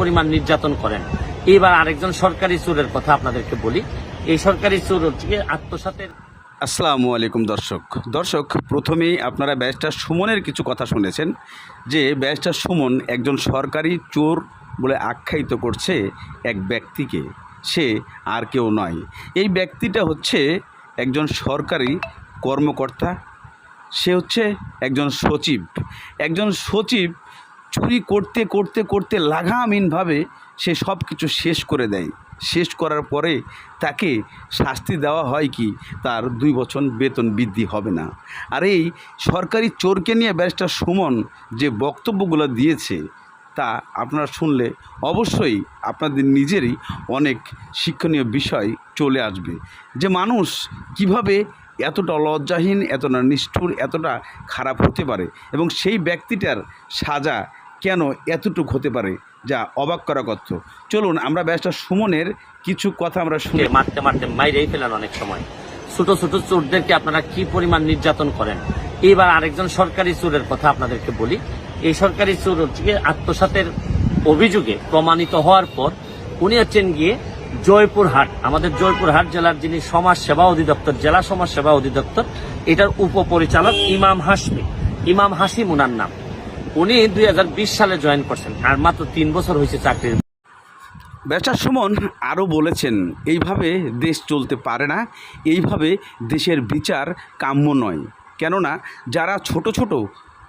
পরিমাণ নির্যাতন করেন। এইবার আরেকজন সরকারি চোরের কথা আপনাদেরকে বলি। এই সরকারি চোর হচ্ছে আত্মসাতের আসসালামু আলাইকুম দর্শক। দর্শক, প্রথমেই আপনারা ব্যারিস্টার সুমনের কিছু কথা শুনেছেন যে ব্যারিস্টার সুমন একজন সরকারি চোর বলে আখ্যায়িত করছে এক ব্যক্তিকে। সে আর কেউ নয়। এই ব্যক্তিটা হচ্ছে একজন সরকারি কর্মকর্তা। সে হচ্ছে একজন সচিব। একজন সচিব চুরি করতে করতে করতে লাগামহীনভাবে সে সব কিছু শেষ করে দেয়। শেষ করার পরে তাকে শাস্তি দেওয়া হয় কি? তার দুই বছর বেতন বৃদ্ধি হবে না। আর এই সরকারি চোরকে নিয়ে ব্যারিস্টার সুমন যে বক্তব্যগুলো দিয়েছে, তা আপনারা শুনলে অবশ্যই আপনাদের নিজেরই অনেক শিক্ষণীয় বিষয় চলে আসবে। যে মানুষ কীভাবে এতটা লজ্জাহীন, এতটা নিষ্ঠুর, এতটা খারাপ হতে পারে এবং সেই ব্যক্তিটার সাজা কেন এতটুক হতে পারে? যা অবাক করা কথা চলুন, আমরা ব্যাসটা সুমনের কিছু কথা আমরা শুনে। মারতে মারতে মাইরেই ফেলেন অনেক সময়। ছোট ছোট চোরদেরকে আপনারা কি পরিমাণ নির্যাতন করেন? এইবার আরেকজন সরকারি চোরের কথা আপনাদেরকে বলি। এই সরকারি চোর হচ্ছে আত্মসাতের অভিযোগে প্রমাণিত হওয়ার পর উনি হচ্ছেন গিয়ে জয়পুরহাট আমাদের জয়পুরহাট জেলার যিনি সমাজ সেবা অধিদপ্তর, জেলা সমাজ সেবা অধিদপ্তর, এটার উপপরিচালক ইমাম হাসমি ইমাম হাসিম উনার নাম। উনি দুই হাজার বিশ সালে জয়েন করছেন। আর মাত্র তিন বছর হয়েছে চাকরির। বেচার সুমন আরও বলেছেন, এইভাবে দেশ চলতে পারে না, এইভাবে দেশের বিচার কাম্য নয়। কেননা, যারা ছোট ছোট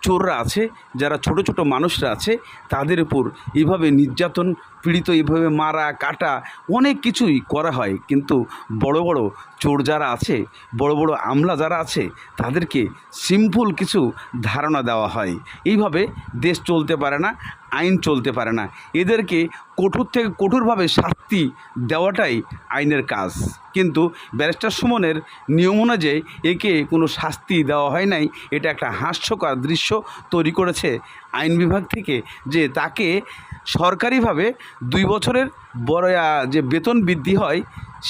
চোররা আছে, যারা ছোট ছোট মানুষরা আছে, তাদের উপর এভাবে নির্যাতন, পীড়িত, এভাবে মারা, কাটা অনেক কিছুই করা হয়। কিন্তু বড় বড় চোর যারা আছে, বড় বড় আমলা যারা আছে, তাদেরকে সিম্পল কিছু ধারণা দেওয়া হয়। এইভাবে দেশ চলতে পারে না। আইন চলতে পারে না। এদেরকে কঠোর থেকে কঠোরভাবে শাস্তি দেওয়াটাই আইনের কাজ। কিন্তু ব্যারিস্টার সুমনের নিয়ম অনুযায়ী একে কোনো শাস্তি দেওয়া হয় নাই, এটা একটা হাস্যকর দৃশ্য তৈরি করেছে আইন বিভাগ থেকে যে তাকে সরকারিভাবে দুই বছরের বড় যে বেতন বৃদ্ধি হয়,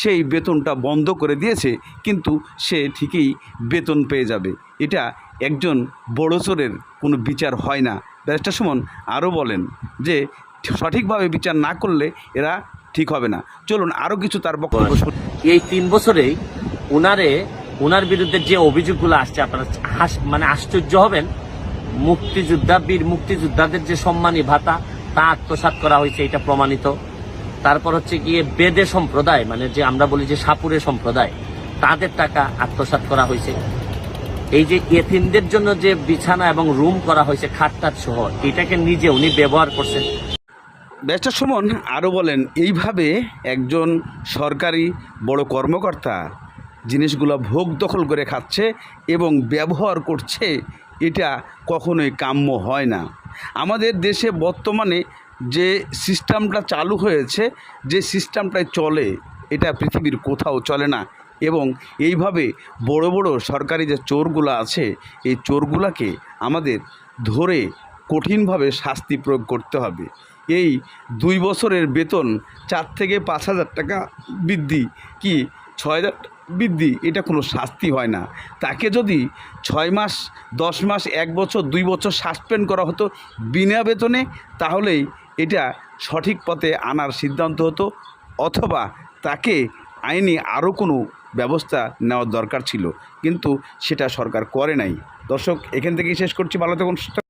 সেই বেতনটা বন্ধ করে দিয়েছে, কিন্তু সে ঠিকই বেতন পেয়ে যাবে। এটা একজন বড় চোরের কোনো বিচার হয় না। ব্যারিস্টার সুমন আরও বলেন যে সঠিকভাবে বিচার না করলে এরা ঠিক হবে না। চলুন আরও কিছু তার বক্তব্য। এই তিন বছরেই উনারে উনার বিরুদ্ধে যে অভিযোগগুলো আসছে আপনারা মানে আশ্চর্য হবেন। মুক্তিযোদ্ধা বীর মুক্তিযোদ্ধাদের যে সম্মানী ভাতা তা আত্মসাৎ করা হয়েছে এটা প্রমাণিত। তারপর হচ্ছে গিয়ে বেদে সম্প্রদায় মানে যে আমরা বলি যে সাপুরে সম্প্রদায় তাদের টাকা আত্মসাৎ করা হয়েছে। এই যে এতিমদের জন্য যে বিছানা এবং রুম করা হয়েছে খাটটাট সহ, এটাকে নিজে উনি ব্যবহার করছেন। ব্যারিস্টার সুমন আরও বলেন, এইভাবে একজন সরকারি বড় কর্মকর্তা জিনিসগুলো ভোগ দখল করে খাচ্ছে এবং ব্যবহার করছে, এটা কখনোই কাম্য হয় না। আমাদের দেশে বর্তমানে যে সিস্টেমটা চালু হয়েছে, যে সিস্টেমটায় চলে, এটা পৃথিবীর কোথাও চলে না। এবং এইভাবে বড় বড় সরকারি যে চোরগুলো আছে, এই চোরগুলাকে আমাদের ধরে কঠিনভাবে শাস্তি প্রয়োগ করতে হবে। এই দুই বছরের বেতন চার থেকে পাঁচ হাজার টাকা বৃদ্ধি কি ছয় হাজার বৃদ্ধি? এটা কোনো শাস্তি হয় না। তাকে যদি ছয় মাস, দশ মাস, এক বছর, দুই বছর সাসপেন্ড করা হতো বিনা বেতনে, তাহলেই এটা সঠিক পথে আনার সিদ্ধান্ত হতো, অথবা তাকে আইনি আরও কোনো ব্যবস্থা নেওয়ার দরকার ছিল। কিন্তু সেটা সরকার করে নাই। দর্শক, এখান থেকেই শেষ করছি। ভালো থাকুন, সুস্থ